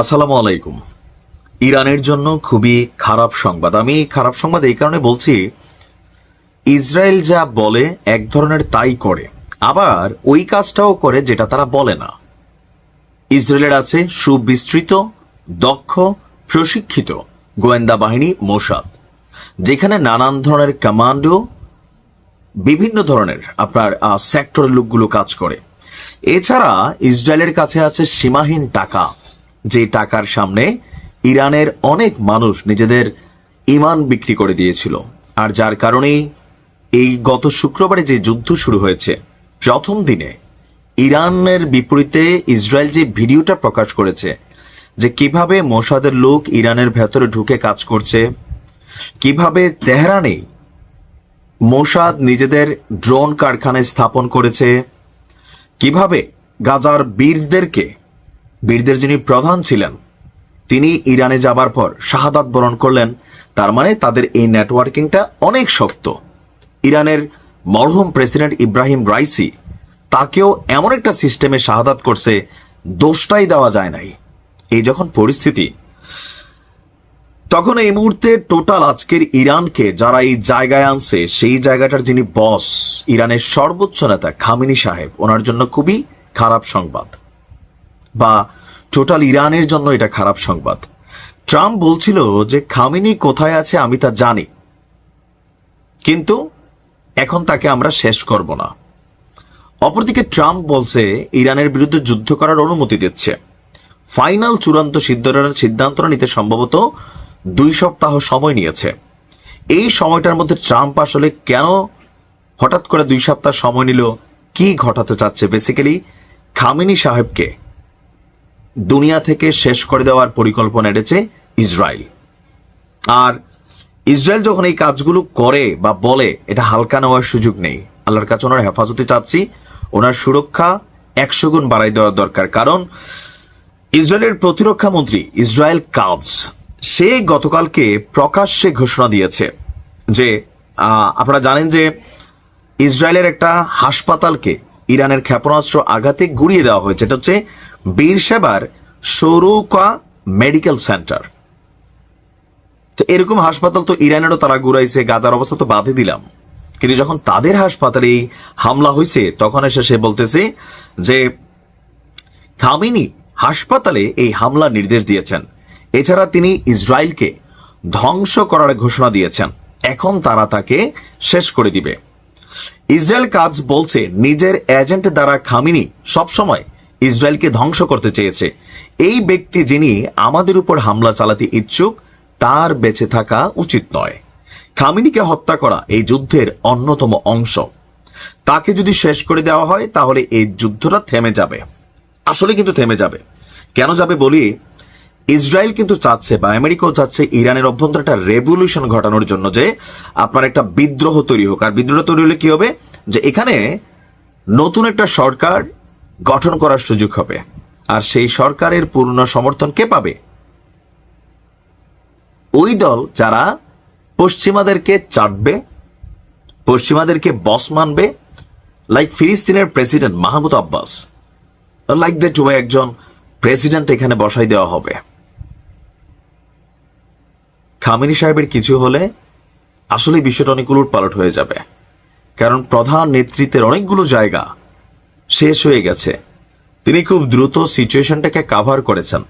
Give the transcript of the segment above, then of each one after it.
আসসালামু আলাইকুম। ইরানের জন্য খুবই খারাপ সংবাদ। আমি খারাপ সংবাদ এই কারণে বলছি, ইসরায়েল যা বলে এক ধরনের তাই করে, আবার ওই কাজটাও করে যেটা তারা বলে না। ইসরায়েলের আছে সুবিস্তৃত, দক্ষ, প্রশিক্ষিত গোয়েন্দা বাহিনী মোসাদ, যেখানে নানান ধরনের কমান্ডো, বিভিন্ন ধরনের আপনার সেক্টরের লোকগুলো কাজ করে। এছাড়া ইসরায়েলের কাছে আছে সীমাহীন টাকা। যে টাকার সামনে ইরানের অনেক মানুষ নিজেদের ইমান বিক্রি করে দিয়েছিল। আর যার কারণেই এই গত শুক্রবারে যে যুদ্ধ শুরু হয়েছে, প্রথম দিনে ইরানের বিপরীতে ইসরায়েল যে ভিডিওটা প্রকাশ করেছে যে কীভাবে মোসাদের লোক ইরানের ভেতরে ঢুকে কাজ করছে, কীভাবে তেহরানে মোসাদ নিজেদের ড্রোন কারখানায় স্থাপন করেছে, কীভাবে গাজার বীরদেরকে বীরদের যিনি প্রধান ছিলেন, তিনি ইরানে যাবার পর শাহাদাত বরণ করলেন। তার মানে তাদের এই নেটওয়ার্কিংটা অনেক শক্ত। ইরানের মরহুম প্রেসিডেন্ট ইব্রাহিম রাইসি তাকেও এমন একটা সিস্টেমে শাহাদাত করছে, দোষটাই দেওয়া যায় নাই। এই যখন পরিস্থিতি, তখন এই মুহূর্তে টোটাল আজকের ইরানকে যারা এই জায়গায় আনছে, সেই জায়গাটার যিনি বস, ইরানের সর্বোচ্চ নেতা খামিনি সাহেব, ওনার জন্য খুবই খারাপ সংবাদ। বা টোটাল ইরানের জন্য এটা খারাপ সংবাদ। ট্রাম্প বলছিল যে, খামিনি কোথায় আছে আমি তা জানি। কিন্তু এখন তাকে আমরা শেষ করব না। অপরদিকে ট্রাম্প বলছে, ইরানের বিরুদ্ধে যুদ্ধ করার অনুমতি দিচ্ছে। ফাইনাল চূড়ান্ত সিদ্ধান্ত নিতে সম্ভবত দুই সপ্তাহ সময় নিয়েছে। এই সময়টার মধ্যে ট্রাম্প আসলে কেন হঠাৎ করে দুই সপ্তাহ সময় নিল, কি ঘটাতে চাচ্ছে বেসিক্যালি খামিনি সাহেবকে? দুনিয়া থেকে শেষ করে দেওয়ার পরিকল্পনা এনেছে ইসরায়েল। আর ইসরায়েল যখন এই কাজগুলো করে বা বলে, এটা হালকা নেওয়ার সুযোগ নেই। আল্লাহর কাছে ওনার হেফাজতে চাচ্ছি, ওনার সুরক্ষা একশো গুণ বাড়াই দেওয়া দরকার। কারণ ইসরায়েলের প্রতিরক্ষা মন্ত্রী ইসরায়েল কাজ, সে গতকালকে প্রকাশ্যে ঘোষণা দিয়েছে যে আপনারা জানেন যে ইসরায়েলের একটা হাসপাতালকে ইরানের ক্ষেপণাস্ত্র আঘাতে গুড়িয়ে দেওয়া হয়েছে। এটা হচ্ছে বীরসেবার সৌরৌকা মেডিকেল সেন্টার। তো এরকম হাসপাতাল তো ইরানেরও তারা ঘুরাইছে, গাজার অবস্থা তো বাদে দিলাম। কিন্তু যখন তাদের হাসপাতালে হামলা হয়েছে তখন এসে সে বলতেছে যে, খামিনি হাসপাতালে এই হামলা নির্দেশ দিয়েছেন। এছাড়া তিনি ইসরায়েলকে ধ্বংস করার ঘোষণা দিয়েছেন। এখন তারা তাকে শেষ করে দিবে। ইসরায়েল কাজ বলছে, নিজের এজেন্ট দ্বারা খামিনি সবসময় ইসরায়েলকে ধ্বংস করতে চেয়েছে। এই ব্যক্তি যিনি আমাদের উপর হামলা চালাতে ইচ্ছুক, তার বেঁচে থাকা উচিত নয়। খামিনিকে হত্যা করা এই যুদ্ধের অন্যতম অংশ। তাকে যদি শেষ করে দেওয়া হয়, তাহলে এই যুদ্ধটা থেমে যাবে। আসলে কিন্তু থেমে যাবে। কেন যাবে বলি, ইসরায়েল কিন্তু চাচ্ছে বা আমেরিকাও চাচ্ছে ইরানের অভ্যন্তরে একটা রেভলিউশন ঘটানোর জন্য যে আপনার একটা বিদ্রোহ তৈরি হোক। আর বিদ্রোহ তৈরি হলে কি হবে? যে এখানে নতুন একটা সরকার গঠন করার সুযোগ হবে। আর সেই সরকারের পূর্ণ সমর্থন কে পাবে? ওই দল যারা পশ্চিমাদেরকে চাটবে, পশ্চিমাদেরকে বস মানবে লাইক ফিলিস্তিনের president Mahmoud Abbas like that way একজন প্রেসিডেন্ট এখানে বসাই দেওয়া হবে। খামিনি সাহেবের কিছু হলে আসলে বিষয়টা অনেক উলট পালট হয়ে যাবে। কারণ প্রধান নেতৃত্বের অনেকগুলো জায়গা শেষ হয়ে গেছে। তিনি খুব দ্রুত সিচুয়েশনটাকে কাভার করেছেন।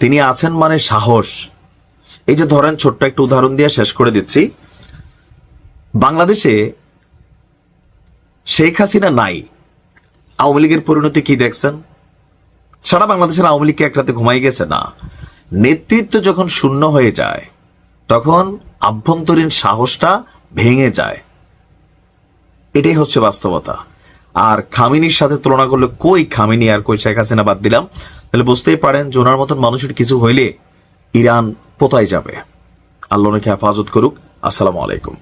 তিনি আছেন মানে সাহস। এই যে ধরেন ছোট্ট একটা উদাহরণ দিয়ে শেষ করে দিচ্ছি। বাংলাদেশে শেখ হাসিনা নাই। আওয়ামী লীগের পরিণতি কি দেখছেন? সারা বাংলাদেশের আওয়ামী লীগকে এক রাতে ঘুমাই গেছে? না। নেতৃত্ব যখন শূন্য হয়ে যায়, তখন আভ্যন্তরীণ সাহসটা ভেঙে যায়। এটাই হচ্ছে বাস্তবতা। আর খামিনির সাথে তুলনা করলে কই খামিনি আর কই শেখ হাসিনা বাদ দিলাম? তাহলে বুঝতেই পারেন জোনার মতন মানুষের কিছু হইলে ইরান কোথায় যাবে? আল্লাহ হেফাজত করুক। আসসালামু আলাইকুম।